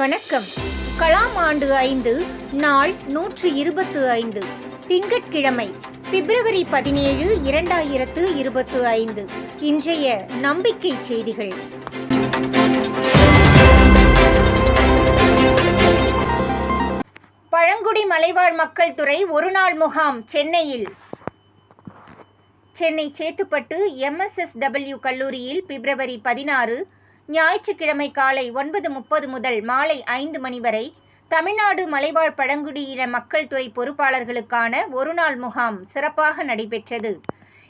வணக்கம். கலாம் ஆண்டு ஐந்து நாள் நூற்று இருபத்து ஐந்து. திங்கட்கிழமை பிப்ரவரி பதினேழு இரண்டாயிரத்து இருபத்து ஐந்து. இன்றைய நம்பிக்கை செய்திகள். பழங்குடி மலைவாழ் மக்கள் துறை ஒருநாள் முகாம் சென்னையில். சென்னை சேத்துப்பட்டு எம்எஸ்எஸ்டபிள்யூ கல்லூரியில் பிப்ரவரி பதினாறு ஞாயிற்றுக்கிழமை காலை ஒன்பது முப்பது முதல் மாலை ஐந்து மணி வரை தமிழ்நாடு மலைவாழ் பழங்குடியின மக்கள் துறை பொறுப்பாளர்களுக்கான ஒருநாள் முகாம் சிறப்பாக நடைபெற்றது.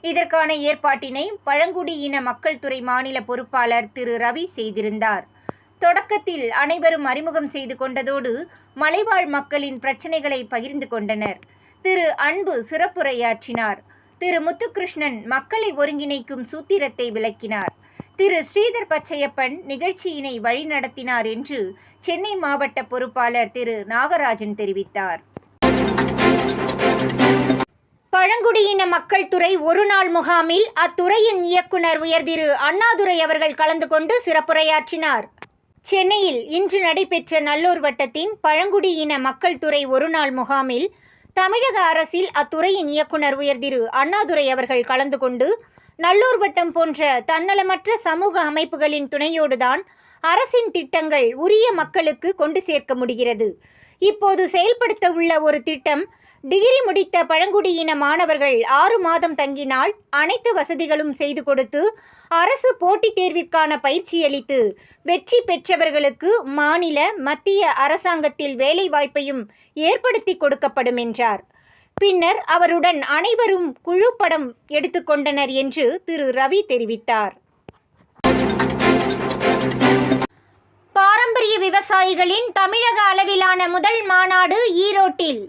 இதற்கான ஏற்பாட்டினை பழங்குடியின மக்கள் துறை மாநில பொறுப்பாளர் திரு ரவி செய்திருந்தார். தொடக்கத்தில் அனைவரும் அறிமுகம் செய்து கொண்டதோடு மலைவாழ் மக்களின் பிரச்சனைகளை பகிர்ந்து கொண்டனர். திரு அன்பு சிறப்புரையாற்றினார். திரு முத்துகிருஷ்ணன் மக்களை ஒருங்கிணைக்கும் சூத்திரத்தை விளக்கினார். திரு ஸ்ரீதர் பச்சையப்பன் நிகழ்ச்சியினை வழிநடத்தினார் என்று சென்னை மாவட்ட பொறுப்பாளர் திரு நாகராஜன் தெரிவித்தார். பழங்குடியின மக்கள் துறை ஒரு நாள் முகாமில் அத்துறையின் இயக்குனர் உயர் திரு அண்ணாதுரை அவர்கள் கலந்து கொண்டு சிறப்புரையாற்றினார். சென்னையில் இன்று நடைபெற்ற நல்லூர் வட்டத்தின் பழங்குடியின மக்கள் துறை ஒரு நாள் முகாமில் தமிழக அரசில் அத்துறையின் இயக்குனர் உயர் திரு அண்ணாதுரை அவர்கள் கலந்து கொண்டு நல்லூர் வட்டம் போன்ற தன்னலமற்ற சமூக அமைப்புகளின் துணையோடுதான் அரசின் திட்டங்கள் உரிய மக்களுக்கு கொண்டு சேர்க்க முடிகிறது. இப்போது செயல்படுத்த உள்ள ஒரு திட்டம் டிகிரி முடித்த பழங்குடியின மாணவர்கள் ஆறு மாதம் தங்கினால் அனைத்து வசதிகளும் செய்து கொடுத்து அரசு போட்டித் தேர்விற்கான பயிற்சி அளித்து வெற்றி பெற்றவர்களுக்கு மாநில மத்திய அரசாங்கத்தில் வேலைவாய்ப்பையும் ஏற்படுத்தி கொடுக்கப்படும் என்றார். பின்னர் அவருடன் அனைவரும் குழு படம் எடுத்துக்கொண்டனர் என்று திரு. ரவி தெரிவித்தார். பாரம்பரிய விவசாயிகளின் தமிழக அளவிலான முதல் மாநாடு ஈரோட்டில்.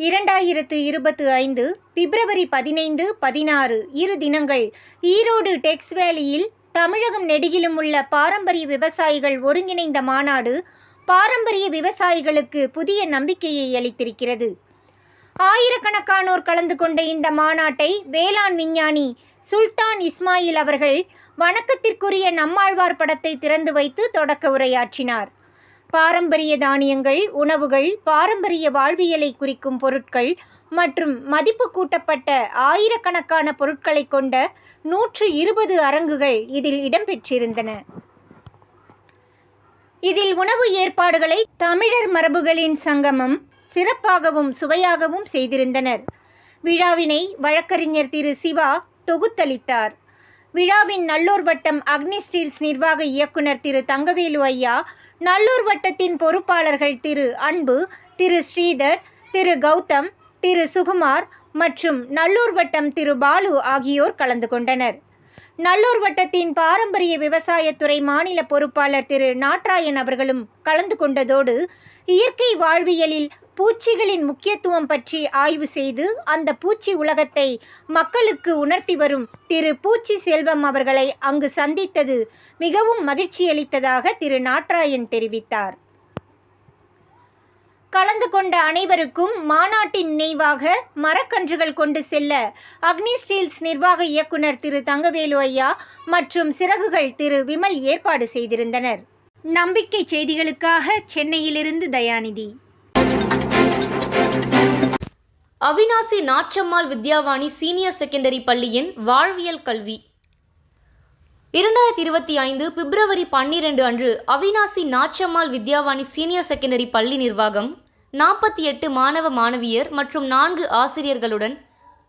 இரண்டாயிரத்து இருபத்து ஐந்து பிப்ரவரி பதினைந்து பதினாறு இரு தினங்கள் ஈரோடு டெக்ஸ் வேலியில் தமிழகம் நெடுகிலும் உள்ள பாரம்பரிய விவசாயிகள் ஒருங்கிணைந்த மாநாடு பாரம்பரிய விவசாயிகளுக்கு புதிய நம்பிக்கையை அளித்திருக்கிறது. ஆயிரக்கணக்கானோர் கலந்து கொண்ட இந்த மாநாட்டை வேளாண் விஞ்ஞானி சுல்தான் இஸ்மாயில் அவர்கள் வணக்கத்திற்குரிய நம்மாழ்வார் படத்தை திறந்து வைத்து தொடக்க உரையாற்றினார். பாரம்பரிய தானியங்கள் உணவுகள் பாரம்பரிய வாழ்வியலை குறிக்கும் பொருட்கள் மற்றும் மதிப்பு கூட்டப்பட்ட ஆயிரக்கணக்கான பொருட்களை கொண்ட நூற்று இருபது அரங்குகள் இதில் இடம்பெற்றிருந்தன. இதில் உணவு ஏற்பாடுகளை தமிழர் மரபுகளின் சங்கமம் சிறப்பாகவும் சுவையாகவும் செய்திருந்தனர். விழாவினை வழக்கறிஞர் திரு சிவா தொகுத்தளித்தார். விழாவின் நல்லூர் வட்டம் அக்னி ஸ்டீல்ஸ் நிர்வாக இயக்குனர் திரு தங்கவேலு ஐயா நல்லூர் வட்டத்தின் பொறுப்பாளர்கள் திரு அன்பு திரு ஸ்ரீதர் திரு கௌதம் திரு சுகுமார் மற்றும் நல்லூர் வட்டம் திரு பாலு ஆகியோர் கலந்து கொண்டனர். நல்லூர் வட்டத்தின் பாரம்பரிய விவசாயத்துறை மாநில பொறுப்பாளர் திரு நாட்ராயன் அவர்களும் கலந்து கொண்டதோடு இயற்கை வாழ்வியலில் பூச்சிகளின் முக்கியத்துவம் பற்றி ஆய்வு செய்து அந்த பூச்சி உலகத்தை மக்களுக்கு உணர்த்தி வரும் திரு பூச்சி செல்வம் அவர்களை அங்கு சந்தித்தது மிகவும் மகிழ்ச்சியளித்ததாக திரு நாட்ராயன் தெரிவித்தார். கலந்து கொண்ட அனைவருக்கும் மாநாட்டின் நினைவாக மரக்கன்றுகள் கொண்டு செல்ல அக்னி ஸ்டீல்ஸ் நிர்வாக இயக்குனர் திரு தங்கவேலு ஐயா மற்றும் சிறகுகள் திரு விமல் ஏற்பாடு செய்திருந்தனர். நம்பிக்கை செய்திகளுக்காக சென்னையிலிருந்து தயாநிதி. அவினாசி நாச்சம்மாள் வித்யாவாணி சீனியர் செகண்டரி பள்ளியின் வாழ்வியல் கல்வி. இரண்டாயிரத்தி இருபத்தி ஐந்து பிப்ரவரி பன்னிரண்டு அன்று அவினாசி நாச்சம்மாள் வித்யாவாணி சீனியர் செகண்டரி பள்ளி நிர்வாகம் நாற்பத்தி எட்டு மாணவ மாணவியர் மற்றும் நான்கு ஆசிரியர்களுடன்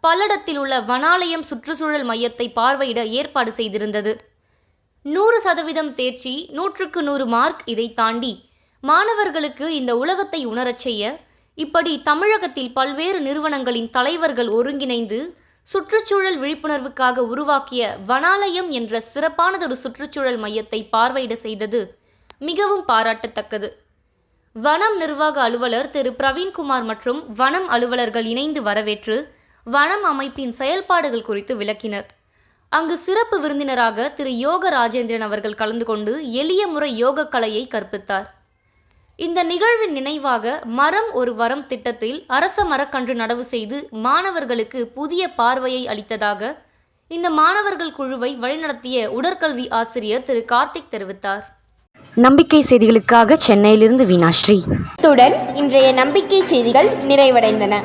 பல்லடத்தில் உள்ள வனாலயம் சுற்றுச்சூழல் மையத்தை பார்வையிட ஏற்பாடு செய்திருந்தது. நூறு சதவீதம் தேர்ச்சி நூற்றுக்கு நூறு மார்க் இதை தாண்டி மாணவர்களுக்கு இந்த உலகத்தை உணரச் செய்ய இப்படி தமிழகத்தில் பல்வேறு நிறுவனங்களின் தலைவர்கள் ஒருங்கிணைந்து சுற்றுச்சூழல் விழிப்புணர்வுக்காக உருவாக்கிய வனாலயம் என்ற சிறப்பானதொரு சுற்றுச்சூழல் மையத்தை பார்வையிட செய்தது மிகவும் பாராட்டத்தக்கது. வனம் நிர்வாக அலுவலர் திரு. பிரவீன்குமார் மற்றும் வனம் அலுவலர்கள் இணைந்து வரவேற்று வனம் அமைப்பின் செயல்பாடுகள் குறித்து விளக்கினர். அங்கு சிறப்பு விருந்தினராக திரு. யோக ராஜேந்திரன் அவர்கள் கலந்து கொண்டு எளிய முறை யோக கலையை கற்பித்தார். இந்த நிகழ்வின் நினைவாக மரம் ஒரு வரம் திட்டத்தில் அரச மரக்கன்று நடவு செய்து மாணவர்களுக்கு புதிய பார்வையை அளித்ததாக இந்த மாணவர்கள் குழுவை வழிநடத்திய உடற்கல்வி ஆசிரியர் திரு கார்த்திக் தெரிவித்தார். நம்பிக்கை செய்திகளுக்காக சென்னையிலிருந்து வீணாஸ்ரீ இத்துடன் இன்றைய நம்பிக்கை செய்திகள் நிறைவடைந்தன.